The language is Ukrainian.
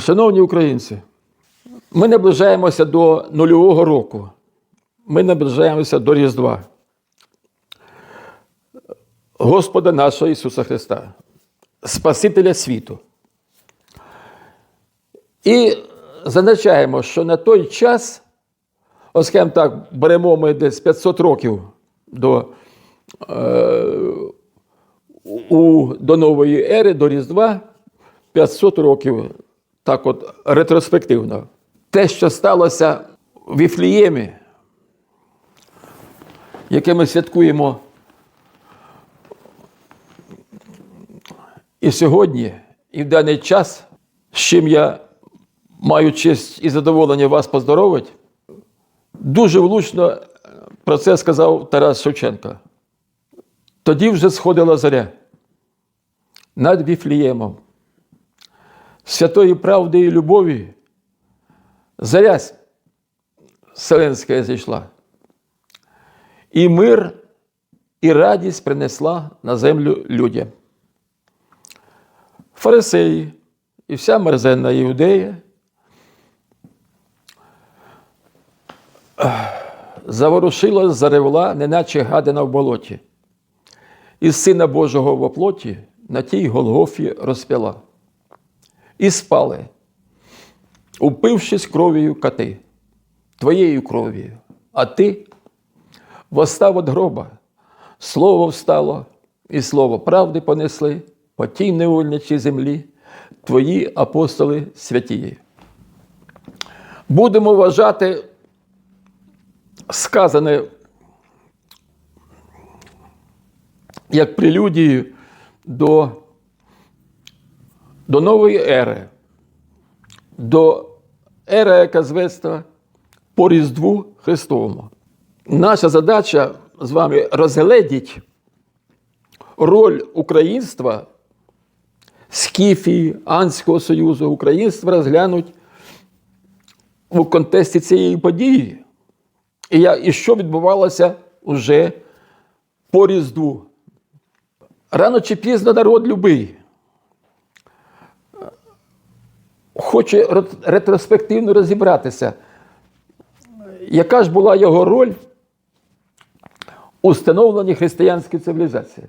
Шановні українці, ми наближаємося до нульового року. Ми наближаємося до Різдва. Господа нашого Ісуса Христа, Спасителя світу. І зазначаємо, що на той час, оскільки так, беремо ми десь 500 років до, е, у, до нової ери, до Різдва, 500 років так от ретроспективно. Те, що сталося в Віфліємі, яке ми святкуємо і сьогодні, і в даний час, з чим я маю честь і задоволення вас поздоровити, дуже влучно про це сказав Тарас Шевченко. Тоді вже сходила зоря над Віфліємом. Святої правди і любові заря Вселенська зійшла. І мир, і радість принесла на землю людям. Фарисеї і вся мерзенна Іудея заворушила, заревла, неначе гадина в болоті. І Сина Божого в оплоті на тій Голгофі розп'яла. І спали, упившись кров'ю кати, твоєю кров'ю, а ти восстав від гроба, слово встало, і слово правди понесли по тій невольничій землі, твої апостоли святії. Будемо вважати сказане як прелюдію до, до нової ери, до ери, яка зветься по Різдву Христовому. Наша задача з вами розгледіть роль українства, Скіфії, Анського Союзу, українства розглянуть у контексті цієї події. І, я, і що відбувалося уже по Різдву. Рано чи пізно народ любий хоче ретроспективно розібратися, яка ж була його роль у становленні християнської цивілізації.